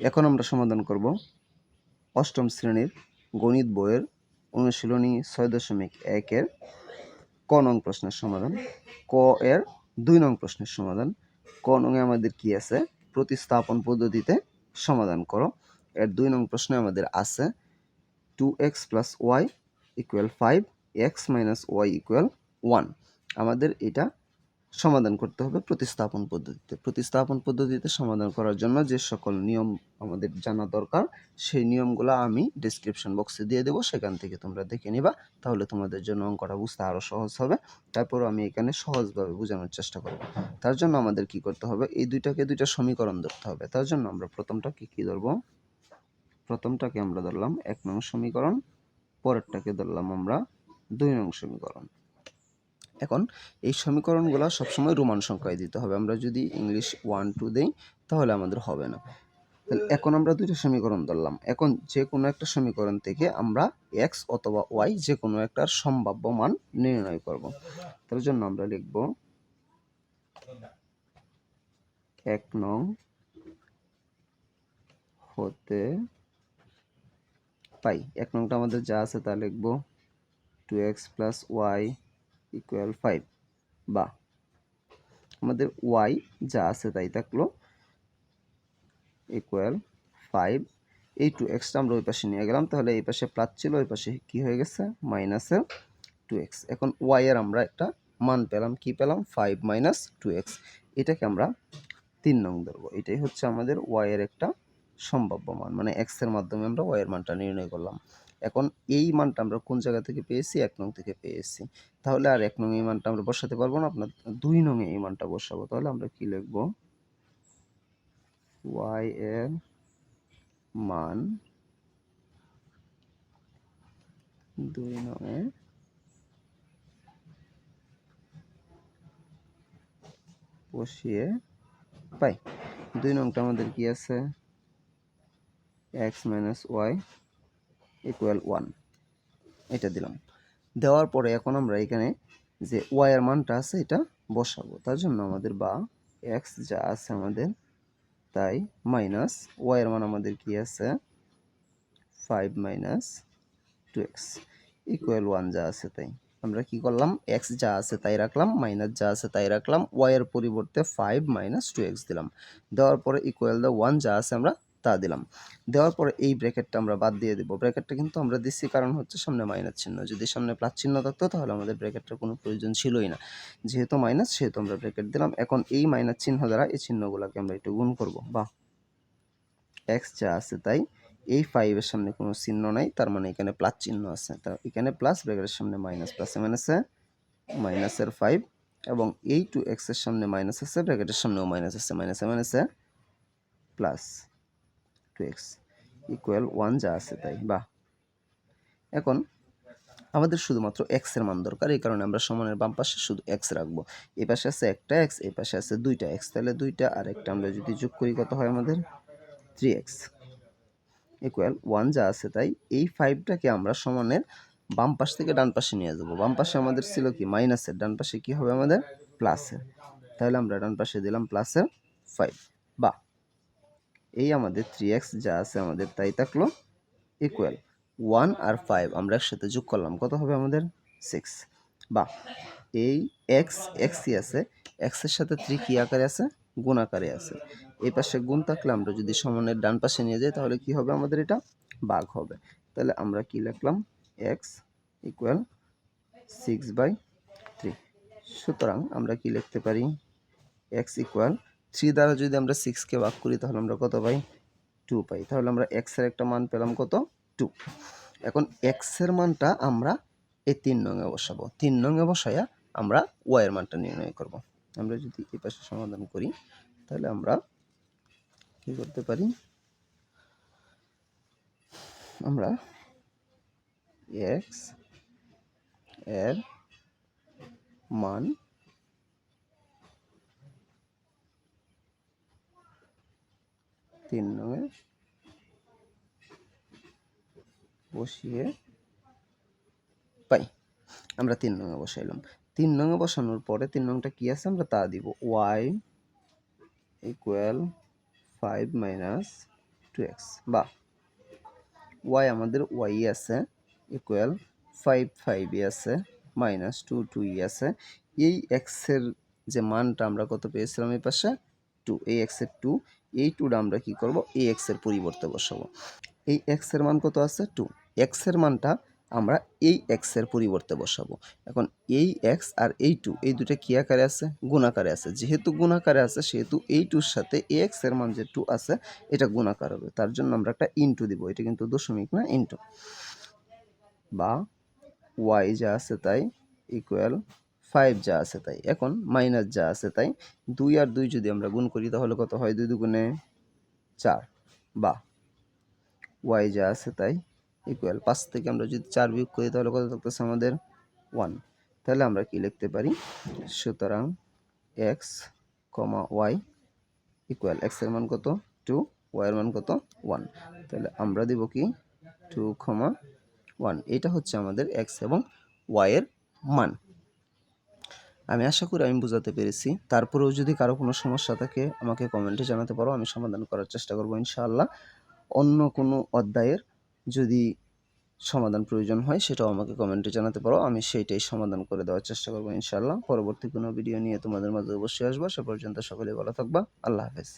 এখন আমরা সমাধান করব অষ্টম শ্রেণির গণিত বইয়ের অনুশীলনী ছয় দশমিক একের ক নং প্রশ্নের সমাধান। ক এর দুই নং প্রশ্নের সমাধান। ক নং আমাদের কি আছে? প্রতিস্থাপন পদ্ধতিতে সমাধান করো। এর দুই নং প্রশ্নে আমাদের আছে two X plus Y equal five X minus Y equal one আমাদের এটা সমাধান করতে হবে প্রতিস্থাপন পদ্ধতিতে। প্রতিস্থাপন পদ্ধতিতে সমাধান করার জন্য যে সকল নিয়ম আমাদের জানা দরকার, সেই নিয়মগুলো আমি ডিসক্রিপশন বক্সে দিয়ে দেবো। সেখান থেকে তোমরা দেখে নিবা, তাহলে তোমাদের জন্য অঙ্কটা বুঝতে আরও সহজ হবে। তারপর আমি এখানে সহজভাবে বোঝানোর চেষ্টা করব। তার জন্য আমাদের কি করতে হবে? এই দুইটাকে দুইটা সমীকরণ ধরতে হবে। তার জন্য আমরা প্রথমটা কি কি ধরবো? প্রথমটাকে আমরা ধরলাম এক নং সমীকরণ, পরেরটাকে ধরলাম আমরা দুই নং সমীকরণ। এখন এই সমীকরণগুলো সবসময় রোমান সংখ্যায় দিতে হবে। আমরা যদি ইংলিশ ওয়ান টু দেই, তাহলে আমাদের হবে না। তাহলে এখন আমরা দুইটা সমীকরণ ধরলাম। এখন যে কোনো একটা সমীকরণ থেকে আমরা এক্স অথবা ওয়াই যে কোনো একটার সম্ভাব্য মান নির্ণয় করব। তার জন্য আমরা লিখব এক নং হতে পাই। এক নংটা আমাদের যা আছে তা লিখব two x plus y equal five বা আমাদের ওয়াই যা আছে তাই থাকল ইকুয়াল ফাইভ এই টু এক্সটা আমরা ওই পাশে নিয়ে গেলাম, তাহলে এই পাশে প্লাস ছিল, ওই পাশে কি হয়ে গেছে? মাইনাসের টু এক্স এখন ওয়াই এর আমরা একটা মান পেলাম, কি পেলাম? ফাইভ মাইনাস টু এক্স এটাকে আমরা তিন নং ধরবো। এটাই হচ্ছে আমাদের ওয়াইয়ের একটা সম্ভাব্য মান মানে এক্সের মাধ্যমে আমরা ওয়াই এর মানটা নির্ণয় করলাম। এখন এই মানটা আমরা কোন জায়গা থেকে পেয়েছি? এক নং থেকে পেয়েছি। তাহলে আর এক নং এই মানটা আমরা বসাতে পারব না, আপনার দুই নং এই মানটা বসাবো। তাহলে আমরা কি লিখব? ওয়াই এর মান দুই নঙে বসিয়ে পাই। দুই নংটা আমাদের কি আছে? X minus Y equal one এটা দিলাম। দেওয়ার পরে এখন আমরা এখানে যে ওয়াই এর মানটা আছে, এটা বসাবো। তার জন্য আমাদের বা এক্স যা আছে আমাদের, তাই মাইনাস ওয়াই এর মান আমাদের কি আছে? Five minus two X equal one যা আছে তাই। আমরা কি করলাম? এক্স যা আছে তাই রাখলাম মাইনাস যা আছে তাই রাখলাম ওয়াই এর পরিবর্তে ফাইভ মাইনাস টু এক্স দিলাম। দেওয়ার পরে ইকুয়াল দ্য ওয়ান যা আছে আমরা তা দিলাম। দেওয়ার পরে এই ব্র্যাকেটটা আমরা বাদ দিয়ে দেবো। ব্র্যাকেটটা কিন্তু আমরা দিচ্ছি কারণ হচ্ছে সামনে মাইনাস চিহ্ন। যদি সামনে প্লাস চিহ্ন থাকতো তাহলে আমাদের ব্র্যাকেটটার কোনো প্রয়োজন ছিলই না। যেহেতু মাইনাস সেহেতু আমরা ব্র্যাকেট দিলাম। এখন এই মাইনাস চিহ্ন দ্বারা এই চিহ্নগুলোকে আমরা একটু গুণ করব। বা এক্স যা আছে তাই এই ফাইভের সামনে কোনো চিহ্ন নাই। তার মানে এখানে প্লাস চিহ্ন আছে। তা এখানে প্লাস ব্র্যাকেটের সামনে মাইনাস প্লাসে মাইনাসে মাইনাসের ফাইভ এবং এই টু এক্সের সামনে মাইনাস আছে ব্র্যাকেটের সামনেও মাইনাস আছে মাইনাসে মাইনাসে প্লাস এক্স ইকুয়াল ওয়ান যা আছে তাই বা এখন আমাদের শুধুমাত্র এক্সের মান দরকার, এই কারণে আমরা সমানের বাম পাশে শুধু এক্স রাখব। এই পাশে আছে একটা এক্স এই পাশে আছে দুইটা এক্স তাহলে দুইটা আর একটা আমরা যদি যোগ করি কত হয় আমাদের? থ্রি এক্স ইকুয়াল ওয়ান যা আছে তাই, এই ফাইভটাকে আমরা সমানের বাম পাশ থেকে ডান পাশে নিয়ে যাব। বাম পাশে আমাদের ছিল কি? মাইনাসের ডান পাশে কি হবে আমাদের? প্লাসের তাহলে আমরা ডান পাশে দিলাম প্লাসের ফাইভ এই আমাদের থ্রি এক্স যা আছে আমাদের তাই থাকল ইকুয়াল ওয়ান আর ফাইভ আমরা একসাথে যোগ করলাম। কত হবে আমাদের? সিক্স বা এই এক্স এক্সই আছে। এক্সের সাথে থ্রি কি আকারে আছে? গুণ আকারে আছে। এই পাশে গুণ থাকলে আমরা যদি সমানের ডান পাশে নিয়ে যাই, তাহলে কি হবে আমাদের এটা? বাঘ হবে। তাহলে আমরা কি লিখলাম? X equal six by three সুতরাং আমরা কি লিখতে পারি? এক্স ইকুয়াল থ্রি দ্বারা যদি আমরা সিক্সকে ভাগ করি, তাহলে আমরা কত পাই? টু পাই। তাহলে আমরা এক্সের একটা মান পেলাম কত? টু এখন এক্সের মানটা আমরা এই তিন নঙে বসাবো। তিন নঙে বসাইয়া আমরা ওয়াইয়ের মানটা নির্ণয় করব। আমরা যদি এই পাশে সমাধান করি, তাহলে আমরা কি করতে পারি? আমরা এক্সের মান তিন নঙে বসিয়ে পাই। আমরা তিন নঙে বসাইলাম। তিন নঙে বসানোর পরে তিন নংটা কি আছে আমরা তা দিব। Y equal five minus two X বা ওয়াই আমাদের ওয়াই আছে ইকুয়াল ফাইভ ফাইভই আছে মাইনাস টু টুই আছে। এই এক্সের যে মানটা আমরা কত পেয়েছিলাম এই পাশে? টু এই এক্সের টু এই টুটা আমরা কি করব? এই এক্সের পরিবর্তে বসাবো। এই এক্সের মান কত আছে? টু এক্সের মানটা আমরা এই এক্সের পরিবর্তে বসাবো। এখন এই এক্স আর এই টু এই দুটো কি আকারে আছে? গুণাকারে আছে। যেহেতু গুণাকারে আছে, সেহেতু এই টুর সাথে এ এক্সের মান যে টু আছে, এটা গুণাকার হবে। তার জন্য আমরা একটা ইনটু দিব। এটা কিন্তু দশমিক না ইনটু বা ওয়াই যা আছে তাই ইকুয়াল ফাইভ যা আছে তাই, এখন মাইনাস যা আছে তাই, দুই আর দুই যদি আমরা গুণ করি তাহলে কত হয়? দুই দুগুণে চার বা ওয়াই যা আছে তাই ইকুয়াল পাঁচ থেকে আমরা যদি চার বিয়োগ করি তাহলে কত থাকতেছে আমাদের ওয়ান তাহলে আমরা কি লিখতে পারি? সুতরাং এক্স কমা ওয়াই ইকুয়াল এক্সের মান কত? টু ওয়াই এর মান কত? ওয়ান তাহলে আমরা দিব কি? টু কমা ওয়ান এটা হচ্ছে আমাদের এক্স এবং ওয়াই এর মান। আমি আশা করি আমি বোঝাতে পেরেছি। তারপরেও যদি কারও কোনো সমস্যা থাকে, আমাকে কমেন্টে জানাতে পারো, আমি সমাধান করার চেষ্টা করব ইনশাআল্লাহ। অন্য কোনো অধ্যায়ের যদি সমাধান প্রয়োজন হয়, সেটাও আমাকে কমেন্টে জানাতে পারো, আমি সেইটাই সমাধান করে দেওয়ার চেষ্টা করব ইনশাআল্লাহ। পরবর্তী কোনো ভিডিও নিয়ে তোমাদের মাঝে অবশ্যই আসব। সে পর্যন্ত সকলে ভালো থাকবা। আল্লাহ হাফেজ।